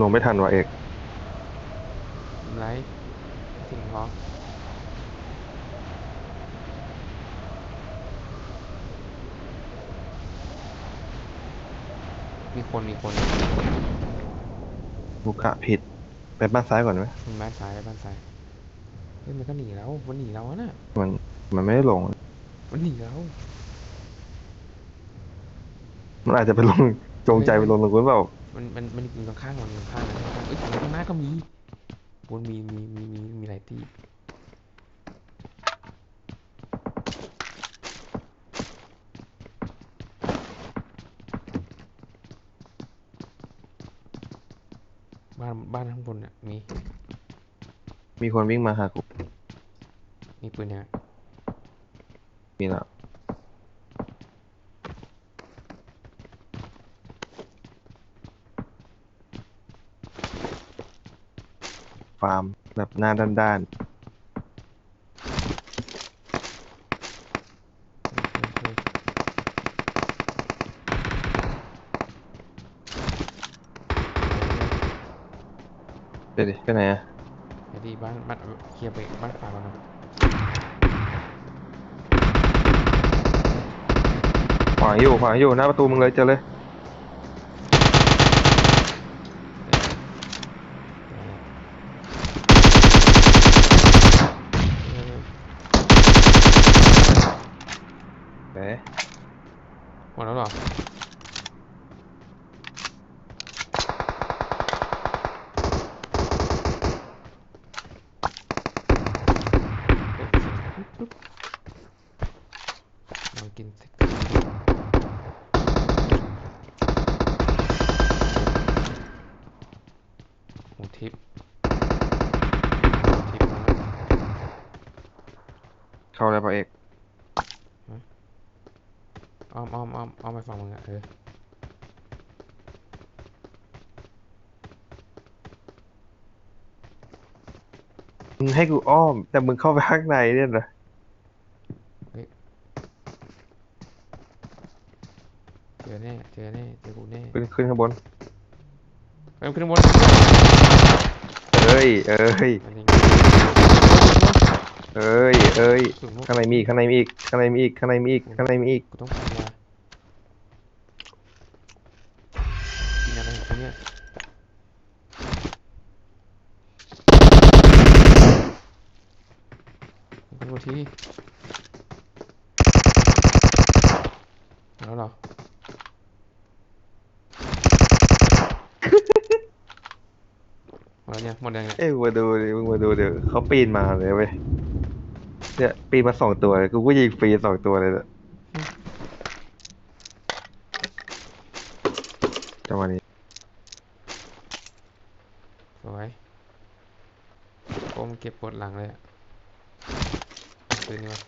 ลงไม่ทันว่ะเอกไรถึงพอมีคนมีคนลูกะผิด ไปบ้านซ้ายก่อนไหมมันบ้านซ้ายบ้านซ้ายเฮ้ยมันก็หนีแล้วมันหนีแล้วอะน่ะมันมันไม่ได้ลง มันหนีแล้ว มันอาจจะไปลงจงใจไปลงตรงนู้นเปล่า มันมันมันอยู่ข้างๆมันอยู่ข้างข้างเอ้ยข้างหน้าก็มีบนมีมีมีมีมีหลายที่บ้านบ้านข้างบนอะมีมีคนวิ่งมาหากูมีปืนเนี่ยมีแล้วาร์มแบบหน้าด้านโอเคๆเดี๋ยวดิไปไหนอะเดี๋ยวดีบ้านบ้านเคลียร์ไปบ้านฟ้าก่อนนะขวางอยู่ขวางอยู่หน้าประตูมึงเลยเจอเลย เออ เอ๊ะ ห มดแล้วหรอลองกินสักหมูทิพย์หมูทิพย์เข้าแล้วปะเอก อ้อมอ้อมอ้อมอ้อมไปฝั่งมึงอะเออมึงให้กูอ้อม แต่มึงเข้าไปข้างในเนี่ยนะเจอแน่เจอแน่เจอกูแน่ขึ้นขึ้นข้างบนเอ้ยขึ้นข้างบนเอ้ยเอ้ยมันยิงเอ้ยเอ้ยสุดมุกข้างในมีอีกข้างในมีอีกข้างในมีอีกข้างในมีอีกข้างในมีอีก กูต้องทำยากินอะไร เนี่ยขึ้นมาทีแล้วเหรอหมดแล้วเนี่ยหมดยังเนี่ยเอ้ยมึงมาดูดิมึงมาดูเดี๋ยวเขาปีนมาเลยเว้ยเนี่ยปีนมาสองตัวเลยกูก็ยิงฟรีสองตัวเลยเนี่ยจังหวะนี้ สวย เก็บปวดหลังเลยอะปืนนี่วะ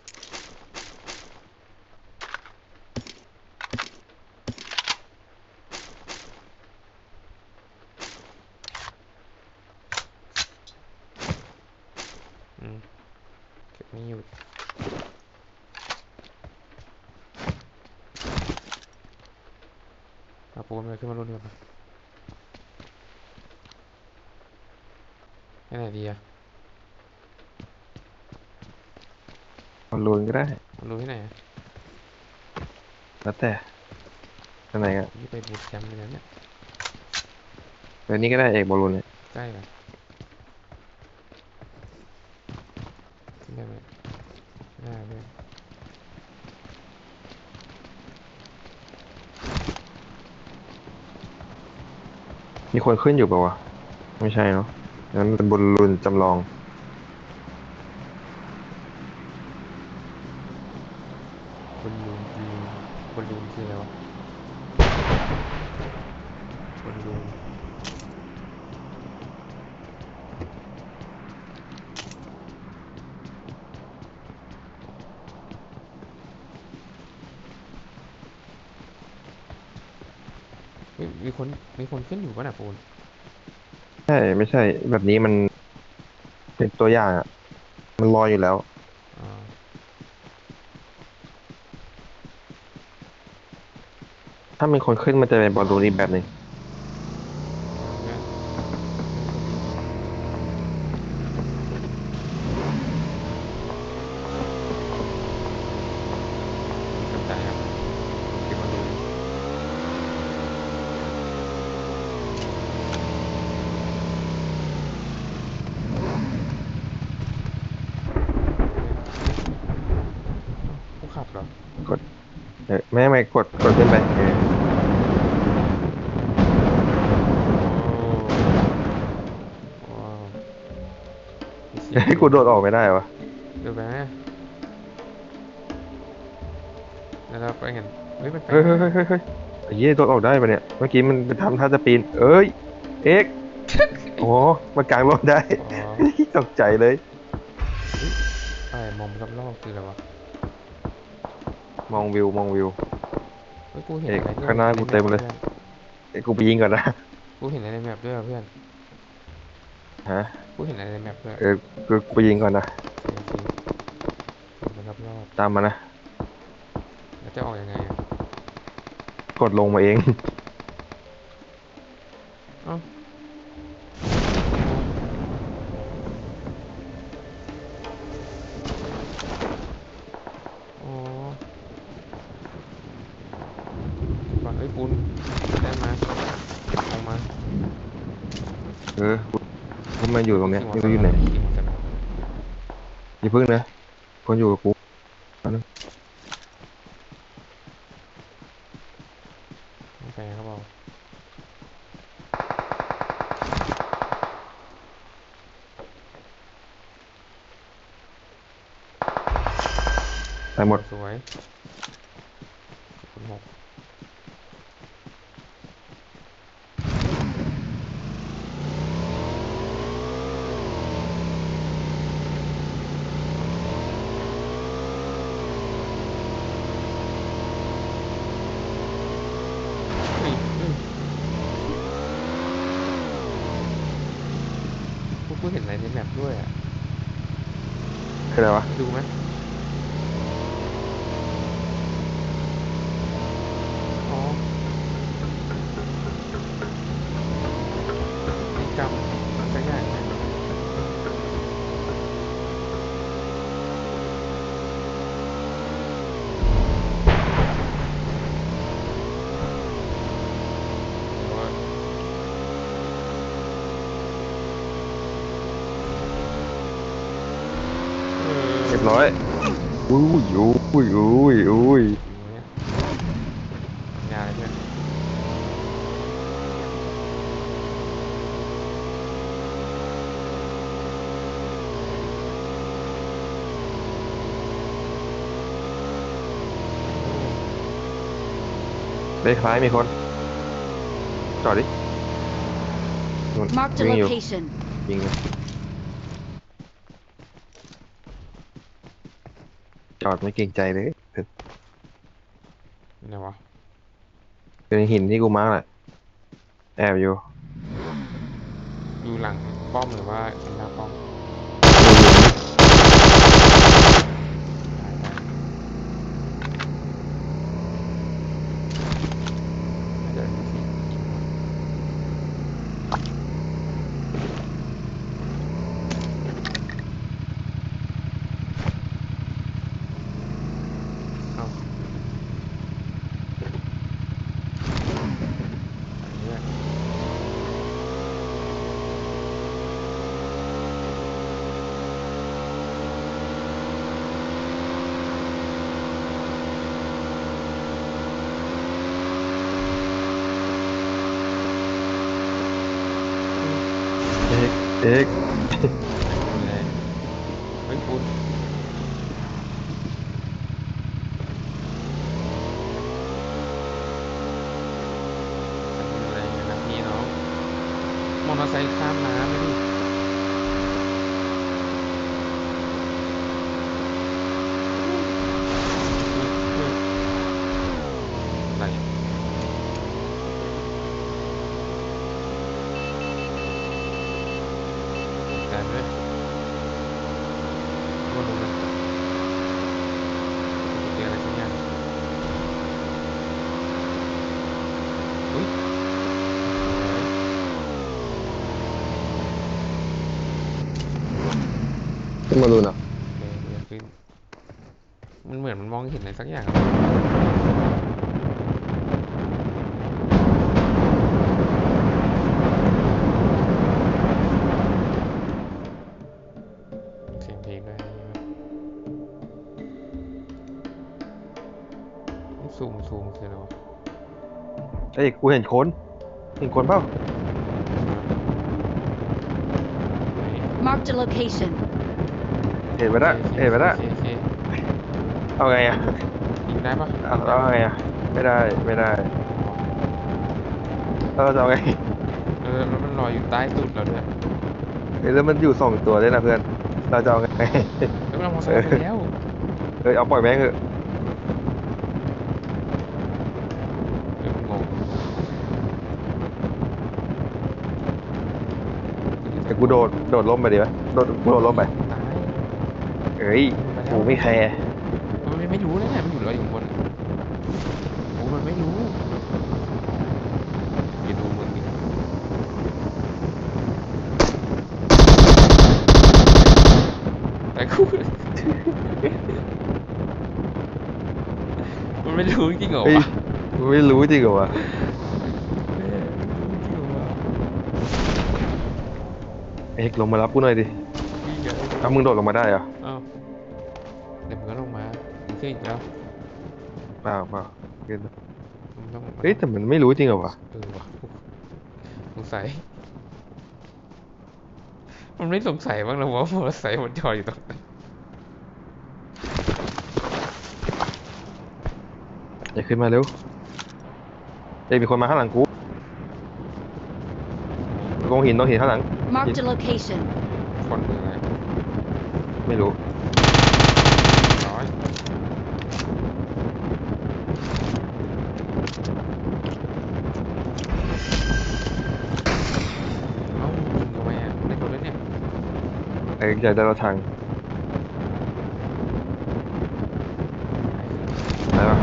อืมเก็บม่อยู่เอาปูนไปขึ้นมารุ่นกว่าไปไหนดีอะ บอลลูนก็ได้มันรู้ที่ไหนอะแล้วแต่อันไหนอะนี่ไปบูทแคมป์เลยนะเนี่ยเดี๋ยวนี้ก็ได้เอกบอลลูนเนี่ยใกล้กันขึ้นได้ไหมไม่ได้เลยมีคนขึ้นอยู่เปล่าวะไม่ใช่เนาะนั้นเป็นบอลลูนจำลอง บอลลูนบอลลูนบอลลูนคืออะไรวะบอลลูนเฮ้ยมีคนมีคนขึ้น อยู่ป่ะน่ะปูนใช่ไม่ใช่ แบบนี้มันเป็นตัวอย่างอะมันลอยอยู่แล้วอ่าถ้ามีคนขึ้นมันจะเป็นบอลลูนอีกแบบหนึ่ง เนี่ย ขับเหรอ เออไม่ไม่กดกดขึ้นไปเออ โอ้ว้าวมีเสียง เฮ้ยกู โดดออกไม่ได้วะเดี๋ยวไปนะแล้วเราไปกันเฮ้ยมันไปเฮ้ยเฮ้ยเฮ้ยเฮ้ยเฮ้ยไอ้เหี้ยโดดออกได้ปะเนี่ย เมื่อกี้มันทำท่าจะปีน เอ้ย เอ็กโอ้มากลางรถได้อ๋อตกใจเลยอะไรมองรอบๆคืออะไรวะ มองวิวมองวิวเฮ้ยกูเห็นเอกอะไรด้วยข้างหน้ากูเต็มเลยพื่อนเอ้ยกูไปยิงก่อนนะ กูเห็นอะไรในแมปด้วยว่ะเพื่อน ฮะ กูเห็นอะไรในแมปด้วยเออกูกูไปยิงก่อนนะโอเคโอเคเห็นมันรอบตามมานะๆแล้วจะออกยังไงอะกดลงมาเอง เอ้าอ๋อก่อนเอ้ยปูนได้มาออกมา เออกู มาอยู่ตรงเนี้ยขี่ไม่มรู้อยู่ไหนขี่มอเตอร์ไซค์อย่าพึ่งนะคนอยู่กับกูแป๊บนึง ไม่ไปครับบอก ตายหมด สวยคุณหก เฮ้ยเฮ้ยพวกกูเห็นอะไรในแมปด้วยอะ คื ออะไรวะ ดูไหมอ๋อนี่กำสักอย่างนะโอ้ย เรียบร้อยอุ้ยอุ้ยอุ้ยอุ้ยอยู่เนี่ยยาอะไรเพื่อนได้คล้ายมีคน จอดดินู่น Marked a วิ่งอยู่ location. ยิงเลย อดไม่เกรงใจเลยไหนวะเป็นหินที่กูมาร์กแหละแอบอยู่ อยู่หลังป้อมหรือว่าหน้าป้อมตายตายน่าจะมีที่ยิงวะเอ้าอันนี้ด้วย เอ็กเอ็ก เลยเฮ้ยคุณจะเป็นอะไรกันนะพี่น้องมอเตอร์ไซค์ข้ามน้ำไปดิอุ๊ยอุ๊ยอะไรอะแต่ด้วยว่าดูมันเจออะไรสักอย่างอุ้ยสวย ขึ้นมาดูหน่อยโอเคเดี๋ยวขึ้นมันเหมือนมันมองเห็นอะไรสักอย่างอะเสียงเพลงด้วยซูมซูมคืออะไรวะเอ้ยกูเห็นคนเห็นคนเปล่าไหน Marked a location. เห็นไปละโอคเห็นไปละโอเคโอเคเอาไงอะยิงได้ปะเอาเอาไงอะไม่ได้ไม่ได้แล้วเราจะเอาไงเออแล้วมันลอยอยู่ใต้ตุดเราด้วยเอ้ยแล้วมันอยู่สองตัวด้วยนะเพื่อน เราจะเอาไง แล้วมันเอามอเตอร์ไซค์ไปแล้วเอ้ยเอาปล่อยแม่งเถอะเอองงแต่กูโดดโดดล่มไปดีไหมโดดกูโดดล่มไป ตาย เอ้ยกูไม่แคร์มันไม่ไม่รู้เลยเนี่ยมันอยู่ลอยอยู่ข้างบนโอ้มันไม่รู้อย่าดูมึงดิแต่กูมันไม่รู้จริงเหรอเฮ้ยวะกูไม่รู้จริงเหรอวะเออไม่รู้จริงเหรอวะเอกลงมารับกูหน่อยดิวิ่งอะเอ้ามึงโดดลงมาได้เหรอเมึงขึ้นอีกแล้วเปล่าเปล่าขึ้นมามึงต้องเฮ้ยแต่มันไม่รู้จริงเหรอวะเออว่ะสงสัย มันไม่สงสัยบ้างเหรอว่ามอเตอร์ไซค์มันจอดอยู่ตรงนั้นอย่าขึ้นมาเร็วเอ้ยมีคนมาข้างหลังกูตรงหินตรงหินข้างหลัง Marked a location. คนหรืออะไรไม่รู้ร้อยเอ้ายิงทำไมอะได้คนแล้วเนี่ย เอ้ยอยากได้รถทางไปปะ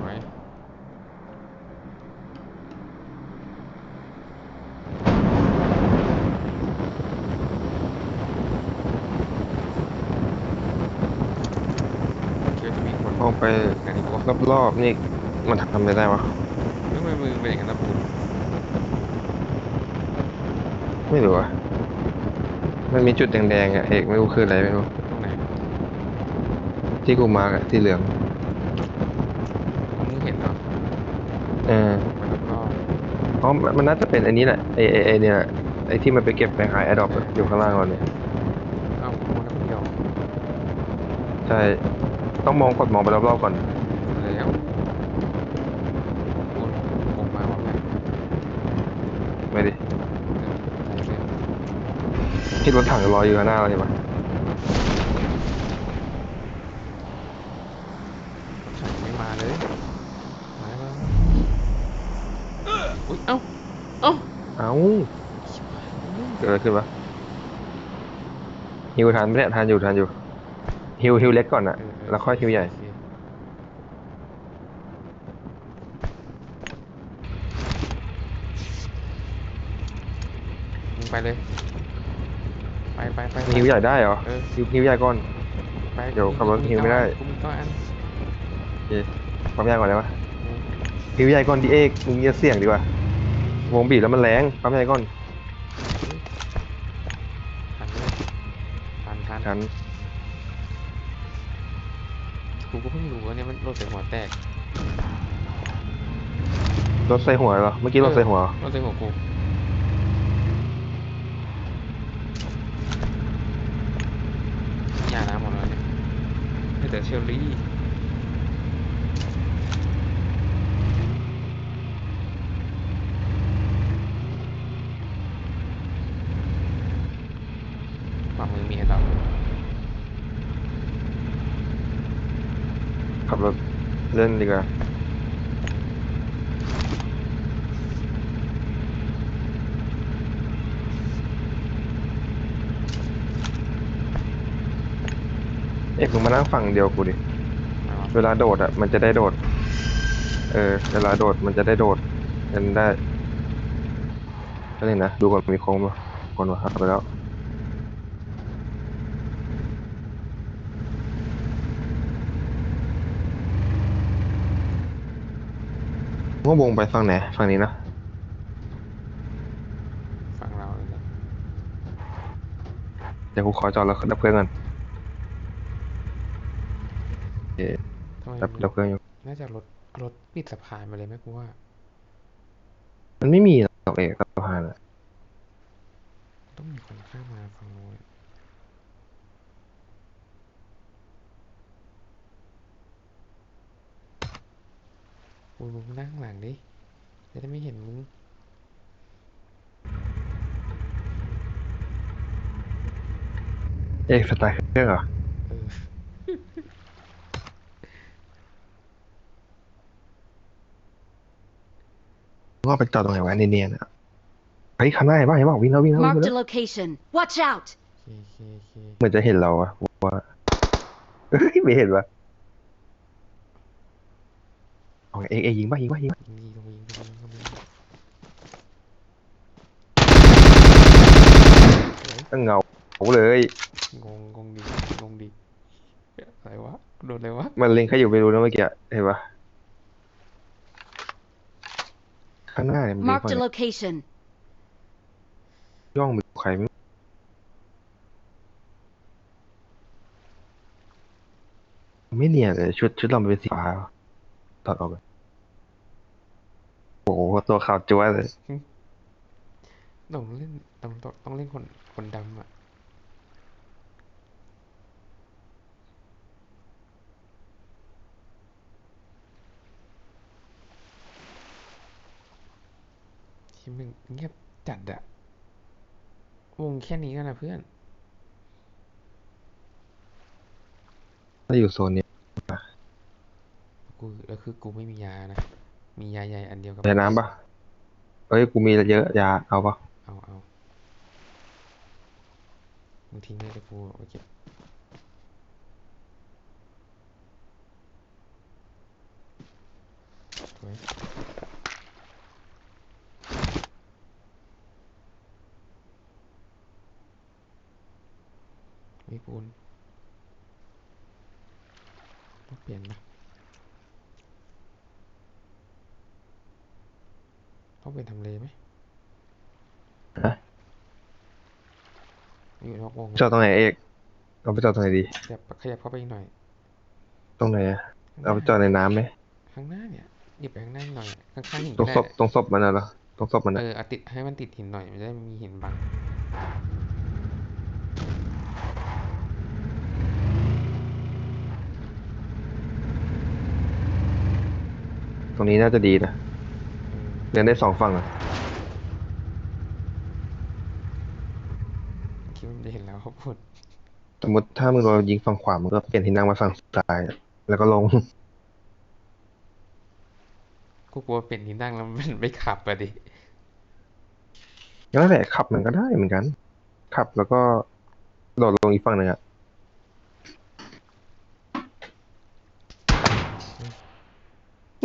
ไว้ เชื่อจะมีคนมองไปกันอีกว่ารอบๆนี่มันทำอะไรได้วะทำไมมือเป็นอย่างนั้นนะปูนไม่รู้อะมันมีจุดแดงๆอะเอกไม่รู้คืออะไรไม่รู้ตรงไหนที่กูมาร์กอะที่เหลืองเอามึงเห็นเหรอเออไปรอบอ๋อมันมันน่าจะเป็นอันนี้แหละไอไอไอเนี่ยแหละไอที่มันไปเก็บไปขายแอดดอปอยู่ข้างล่างเราเนี่ยๆเอ้าคนนั้นคนเดียวใช่ ต้องมองกดมองไปรอบๆก่อน แล้วปูนผมมาว่าไงไม่ดิเออใช่เลยคิดรถถังลอยอยู่ข้างหน้าเราเห็นปะฉันไม่มาเลยมาแล้วอุ้ยเอ้าเอ้าเอ้าเกิดอะไรขึ้นปะฮิวทันไหมเนี่ยทันอยู่ทันอยู่ฮิวฮิวเล็กก่อนอะเออเออ แล้วค่อยฮิวใหญ่โอเคมึงไปเลย ไปไปไปไปฮิวใหญ่ได้เหรอเออฮิวฮิวใหญ่ก่อน ไปเดี๋ยวขับรถหิวไม่ได้ กูมีเก้าอันโอเคปั๊มยางก่อนได้ปะเออฮิวใหญ่ก่อนดิเอกมึงอย่าเสี่ยงดีกว่า วงบีบแล้วมันแรงปั๊มใหญ่ก่อนทันเลยทันทันทัน กูก็เพิ่งรู้ว่าเนี่ยมันรถใส่หัวแตกรถใส่หัวเหรอ เมื่อกี้รถใส่หัวเหรอรถใส่หัวกู ยาน้ำหมดแล้วเนี่ยให้แต่เชอรี่ฝั่งมือมีไอ้ดอก ขับรถ เล่นดีกว่าเอกมึงมานั่งฝั่งเดียวกูดิเอาวะเวลาโดดอะ มันจะได้โดด เออ เวลาโดดมันจะได้โดดกันได้ก็เลยนะ ดูก่อนมีโค้งป่ะคนวะหักไปแล้ว ว่าวงไปฝั่งไหนฝั่งนี้นะฝั่งเราเลยนะเดี๋ยวกูขอจอดแล้วดับเครื่องก่อนโอเคทำไมดับมันดับเครื่องอยู่ น่าจะรถรถปิดสะพานไปเลยไหมกูว่า มันไม่มีหรอกเอกสะพานอะต้องมีคนข้ามมาฝั่งโน้น อุ้ยมึงนั่งข้างหลังดิจะได้ไม่เห็นมึงเอกสตาร์ทเครื่องเหรอเออมึงว่าไปจอดตรงไหนวะเนียนๆอะเฮ้ยคันหน้าเห็นป่ะเห็นป่ะวิ่งแล้ววิ่งแล้ววิ่ง Marked แล้ a ว location. Watch out! เคเคเคเหมือนจะเห็นเราอะว่าเฮ้ยไม่เห็นวะ เองเอกเอกยิงป่ะยิงป่ะยิงป่ะยิงดีต้องยิงต้องยิงต้องยิงสวยตั้งเงาเลยงงงงดีงงดีอะไรวะโดนอะไรวะมันเล็งใครอยู่ไม่รู้นะเมื่อกี้เห็นปะข้างหน้าเนี่ยมันเล็ง Marked ฝั่ a ง location. ย่องมือใครไม่ไม่เนียนเลยชุดชุดเรามันเป็นสีฟ้าถอดออกเลย โอ้โหตัวขาวจ้วเลยต้องเล่นต้องต้องต้องเล่นคนคนดำอะที่มึงเงียบจัดอะวงแค่นี้กันนะเพื่อน ถ้าอยู่โซนนี้ กูแล้วคือกูไม่มียานะ มียาใหญ่อันเดียวกับใช้น้ำปะเอ้ย กูมีเยอะยาเอาปะเอาเอามึงทิ้งเลยเดี๋ยวกูเอาไปเก็บสวยไม่ปูนต้องเปลี่ยนปะ ต้องเป็นทำเลไหมฮะอยู่นอกวงจอดตรงไหนเอกเอาไปจอดตรงไหนดี ขยับขยับเข้าไปอีกหน่อยตรงไหนอะข้งหเอาน้ไปจอดในน้ำไหมข้างหน้าเนี่ยหยิบไปข้างหน้าหน่อยข้างๆหินตรงก็ศได้พตรงศพมันน่ะเหรอตรงศพมันเอน่ะอเอาติดให้มันติดหินหน่อยมันจะได้มีหินบังตรงนี้น่าจะดีนะ เออเดินได้สองฝั่งอะคิดว่ามันจะเห็นแล้วเขาพูดสมมติถ้ามึงโดนยิงฝั่งขวามึงก็เปลี่ยนที่นั่งมาฝั่งซ้ายอะแล้วก็ลง กูกลัวเป็นที่นั่งแล้วมันไม่ขับอะดินั่นแหละขับมันก็ได้เหมือนกัน ขับแล้วก็โดดลงอีกฝั่งหนึ่งอะ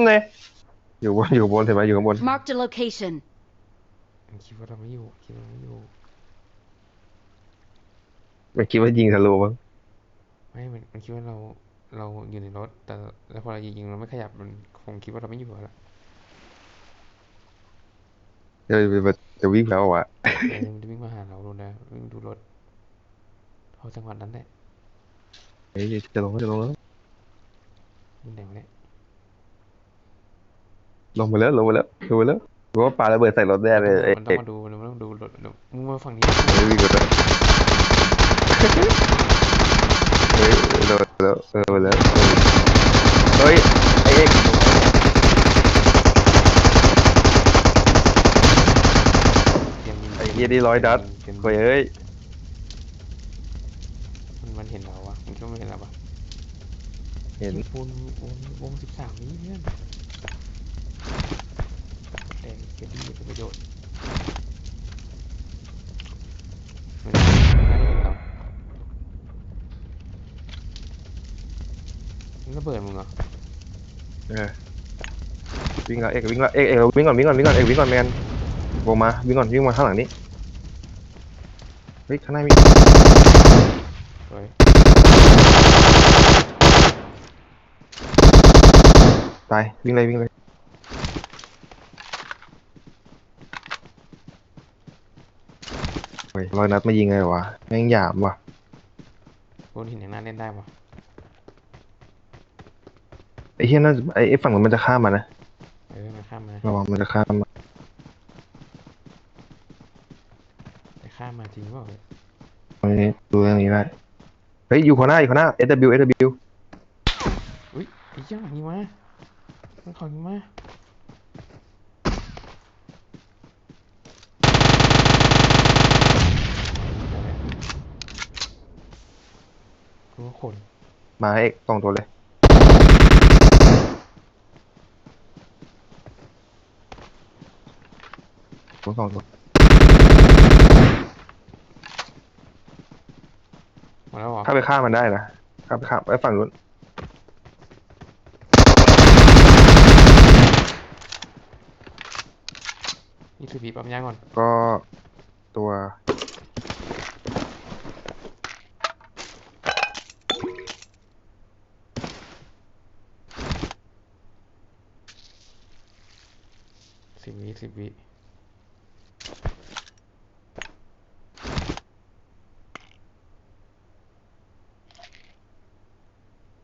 เนี่ย อยู่บนอยู่บนเห็นไหมอยู่ข้างบน Marked a location. มันคิดว่าเราไม่อยู่คิดว่าเราไม่อยู่ ไม่คิดว่ายิงทะลุมั้งไม่มันมันคิดว่าเราเราอยู่ในรถ แต่แล้วพอเรายิงเราไม่ขยับมันคงคิดว่าเราไม่อยู่แล้วจะจะวิ่งแล้วอะเออมันจะวิ่งมาหาเราดูนะวิ่งดูรถพอจังหวะนั้นแหละเฮ้ยจะลงก็จะลงแล้วมันไหนวะเนี่ย ลงไปแล้วลงไปแล้วลงไปแล้วรู้ว่าปาระเบิดใส่รถแน่เลยมันต้องมาดูมันต้องดูรถมึงมาฝั่งนี้เฮ้ยวิ่งกันแล้วเฮ้ยโดนแล้วเออไปแล้วเฮ้ยไอ้เอกเตรียมยิงไอ้เฮียนี่ร้อยดัดเตเฮ้ยเอ้ยมันมันเห็นเราวะมึงคิดว่ามันเห็นเราปะเห็นปูนวงวงสิบสามนี้เนี่ย แดงเกดีเป็นประโยชน์มันก็เรามันระเบิดมึงเหรอเออวิ่งล้วเอกวิ่งล้วเอกเอกวิ่งก่อนวิ่งก่อนวิ่งก่อนเอกวิ่งก่อนแมนวงมาวิ่งก่อนวิ่งมาข้างหลังนี้เฮ้ยข้างหน้ามีเฮ้ยตายวิ่งเลยวิ่งเลย ฮ้ย ร้อยนัดมายิงไงวะแม่งหยามว่ะบนหินอย่างนั้นเล่นได้ปะไอ้เฮียน่าไอ้ไอ้ฝั่งนู้นมันจะข้ามมานะเออมันข้ามมาระวังมันจะข้ามมาแต่ข้ามมาจริงเปล่าเว้ยตรงนี้ดูเรื่องนี้ได้เฮ้ยอยู่ข้างหน้าอยู่ข้างหน้า SW SW อุ้ยไอ้เจ้ามีมามันของมีมากูว่า คนมาเอกสองตัวเลย ตัวสองตัวมาแล้วเหรอถ้าไปฆ่ามันได้นะถ้าไปฆ่าไอ้ฝั่งนู้นยี่สิบปีปั๊มยาก่อน ก็ตัว สิบวิสิบวิ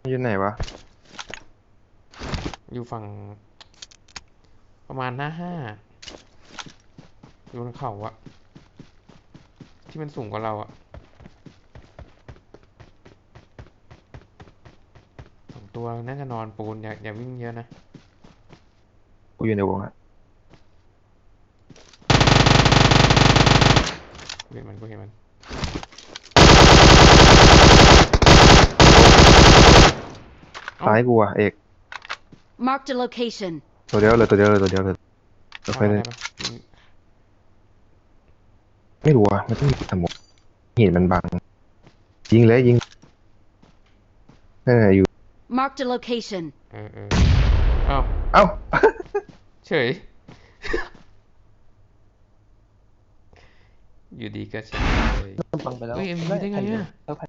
อยู่ไหนวะ อยู่ฝั่ง ประมาณหน้าห้าอยู่บนเขาอะที่มันสูงกว่าเราอะสองตัวน่าจะนอนปูนอย่าอย่าวิ่งเยอะนะ กูอยู่ในวงอะ เห็นมันกูเห็นมันเอ้าซ้ายกูอะเอก Marked a location. ตัวเดียวเลยตัวเดียวเลยตัวเดียวเลยตัวเข้าไปมาเลยได้ปะอืมไม่รู้อะมันต้องมีสมองหินมันบัง ยิงเลยยิงนั่นน่ะอยู่ Marked a location. เออเออเอ้าเอ้า เฉย อยู่ดีก็เฉยฟังไปแล้วเฮ้ย MV ได้ไงอะ แล้วใคร